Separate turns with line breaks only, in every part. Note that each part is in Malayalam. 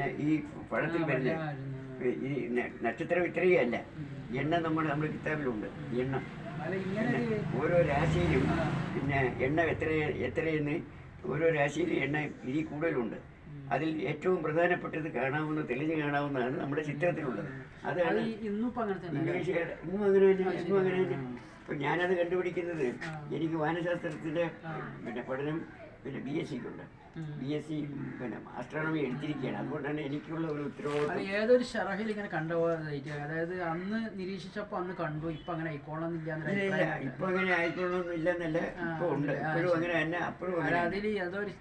പിന്നെ ഈ പഴത്തിൽ വരുന്ന ഈ നക്ഷത്ര ഇത്രയല്ല എണ്ണ നമ്മൾ നമ്മുടെ കിതാബിലുണ്ട് എണ്ണ. ഓരോ രാശിയിലും പിന്നെ എണ്ണ എത്ര എത്രയെന്ന് ഓരോ രാശിയിലും എണ്ണ ഇനി കൂടുതലുണ്ട്. അതിൽ ഏറ്റവും പ്രധാനപ്പെട്ടത് കാണാവുന്ന തെളിഞ്ഞു കാണാവുന്നതാണ് നമ്മുടെ ചിത്രത്തിലുള്ളത്.
അത്
അതാണ്
അല്ലേ?
ഇന്നും അങ്ങനെ തന്നെ ഇന്നും അങ്ങനെ തന്നെ. ഇപ്പം ഞാനത് കണ്ടുപിടിക്കുന്നത് എനിക്ക് വാനശാസ്ത്രത്തിന്റെ പിന്നെ പഠനം പിന്നെ ബി എസ് സിക്കുണ്ട് ബി എസ് സി പിന്നെ ആസ്ട്രോണമി എടുത്തിരിക്കുകയാണ്. അതുകൊണ്ടാണ് എനിക്കുള്ള ഒരു ഉത്തരവാദിത്വം.
ഏതൊരു ഷറഹിൽ ഇങ്ങനെ കണ്ടുപോയതായിട്ട് അതായത് അന്ന് നിരീക്ഷിച്ചപ്പോ അന്ന് കണ്ടു ഇപ്പൊ അങ്ങനെ ആയിക്കോളന്നില്ല
ഇപ്പൊ അങ്ങനെ ആയിക്കൊള്ളൊന്നും ഇല്ലെന്നല്ല ഇപ്പൊ ഉണ്ട്. അപ്പോഴും അങ്ങനെ തന്നെ അപ്പോഴും
അതിൽ ഏതോ ഒരു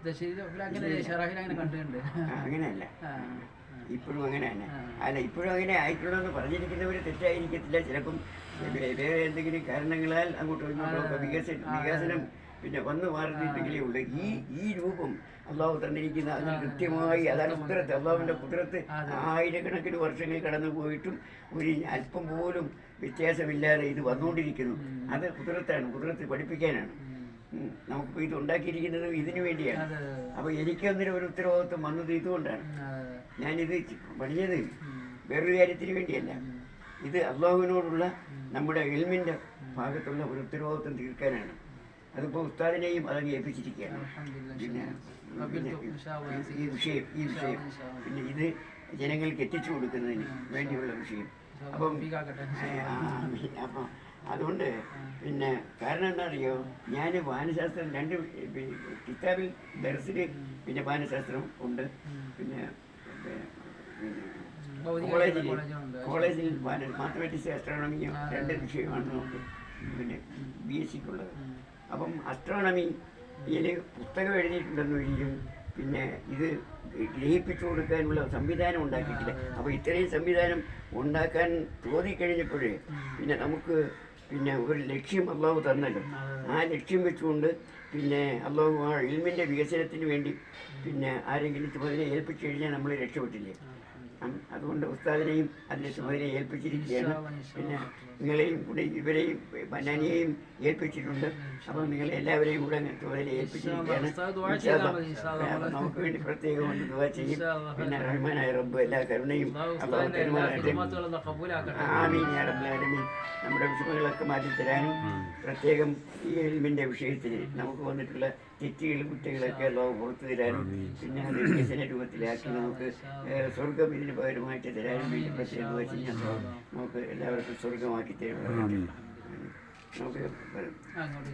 ഷറഹിൽ അങ്ങനെ കണ്ടിട്ടുണ്ട്.
അങ്ങനെയല്ല. ഇപ്പോഴും അങ്ങനെ തന്നെ. അല്ല ഇപ്പോഴും അങ്ങനെ ആയിക്കൊള്ളെന്ന് പറഞ്ഞിരിക്കുന്നവർ തെറ്റായിരിക്കത്തില്ല. ചിലപ്പം വേറെ എന്തെങ്കിലും കാരണങ്ങളാൽ അങ്ങോട്ട് വികസനം വികസനം പിന്നെ വന്ന് മാറിയിട്ടെങ്കിലേ ഉള്ളൂ. ഈ ഈ രൂപം അള്ളാഹു തന്നിരിക്കുന്ന അതിന് കൃത്യമായി അതാണ് കുതിരത്ത്. അള്ളാഹുവിന്റെ കുതിരത്ത് ആയിരക്കണക്കിന് വർഷങ്ങൾ കടന്നു പോയിട്ടും ഒരു അല്പം പോലും വ്യത്യാസമില്ലാതെ ഇത് വന്നുകൊണ്ടിരിക്കുന്നു. അത് കുതിരത്താണ്. കുതിരത്ത് പഠിപ്പിക്കാനാണ്. നമുക്ക് നമുക്കിപ്പോൾ ഇത് ഉണ്ടാക്കിയിരിക്കുന്നത് ഇതിനു വേണ്ടിയാണ്.
അപ്പൊ എനിക്ക്
അപ്പോൾ എനിക്കൊന്നിനും ഒരു ഉത്തരവാദിത്വം വന്നത് ഇതുകൊണ്ടാണ്. ഞാനിത് പഠിച്ചത് വേറൊരു കാര്യത്തിന് വേണ്ടിയല്ല. ഇത് അള്ളാഹുവിനോടുള്ള നമ്മുടെ എൽമിന്റെ ഭാഗത്തുള്ള ഒരു ഉത്തരവാദിത്വം തീർക്കാനാണ്. അതിപ്പോൾ ഉസ്താദിനെയും അതങ്ങ് ഏൽപ്പിച്ചിരിക്കുകയാണ്. പിന്നെ ഈ- വിഷയം ഈ വിഷയം. പിന്നെ ഇത് ജനങ്ങൾക്ക് എത്തിച്ചു കൊടുക്കുന്നതിന് വേണ്ടിയുള്ള വിഷയം. അപ്പം അപ്പം അതുകൊണ്ട് പിന്നെ കാരണം എന്താണെന്നറിയോ? അറിയോ ഞാൻ വാനശാസ്ത്രം രണ്ട് കിതാബിൽ ദർസിൽ പിന്നെ വാനശാസ്ത്രം ഉണ്ട്. പിന്നെ കോളേജിൽ. കോളേജിൽ മാത്തമാറ്റിക്സ് അസ്ട്രോണമിയും രണ്ട് വിഷയമാണ് നമുക്ക് പിന്നെ ബി എസ് സിക്കുള്ളത് അപ്പം അസ്ട്രോണമിയിൽ പുസ്തകം എഴുതിയിട്ടുണ്ടെന്നൊരിക്കും പിന്നെ ഇത് ഗ്രഹിപ്പിച്ചു കൊടുക്കാനുള്ള സംവിധാനം ഉണ്ടാക്കിയിട്ടില്ല. അപ്പോൾ ഇത്രയും സംവിധാനം ഉണ്ടാക്കാൻ തോന്നിക്കഴിഞ്ഞപ്പോഴേ പിന്നെ നമുക്ക് പിന്നെ ഒരു ലക്ഷ്യം അള്ളാഹു തന്നല്ലോ. ആ ലക്ഷ്യം വെച്ചുകൊണ്ട് പിന്നെ അള്ളാഹു ആ ഇൽമിന്റെ വികസനത്തിന് വേണ്ടി പിന്നെ ആരെങ്കിലും ചുമതല ഏൽപ്പിച്ചു കഴിഞ്ഞാൽ നമ്മൾ രക്ഷപ്പെട്ടില്ലേ? അതുകൊണ്ട് ഉസ്താദിനെയും അതിന്റെ ചുമതല ഏൽപ്പിച്ചിരിക്കുകയാണ്. പിന്നെ നിങ്ങളെയും കൂടെ ഇവരെയും ബനാനിയെയും ഏൽപ്പിച്ചിട്ടുണ്ട്. അപ്പം നിങ്ങളെ എല്ലാവരെയും കൂടെ ചുമതല ഏൽപ്പിച്ചിരിക്കുകയാണ്. നമുക്ക് വേണ്ടി പ്രത്യേകം ഒന്ന് ചെയ്യും. പിന്നെ റഹ്മാനായ റബ്ബ് എല്ലാ കരുണയും ആമീൻ യാ നമ്മുടെ വിഷമങ്ങളൊക്കെ മാറ്റി തരാനും പ്രത്യേകം ഈ എൽമിന്റെ വിഷയത്തിൽ നമുക്ക് വന്നിട്ടുള്ള തെറ്റുകളും കുട്ടികളൊക്കെ ലോകം പുറത്തു തരാനും പിന്നെ അത് വികസന രൂപത്തിലാക്കി നമുക്ക് സ്വർഗം ഇതിന് പകരമായിട്ട് തരാനും വേണ്ടി പ്രത്യേകം ചെയ്യാൻ നമുക്ക് എല്ലാവർക്കും സ്വർഗമാക്കി തരും നമുക്ക്
അങ്ങോട്ട്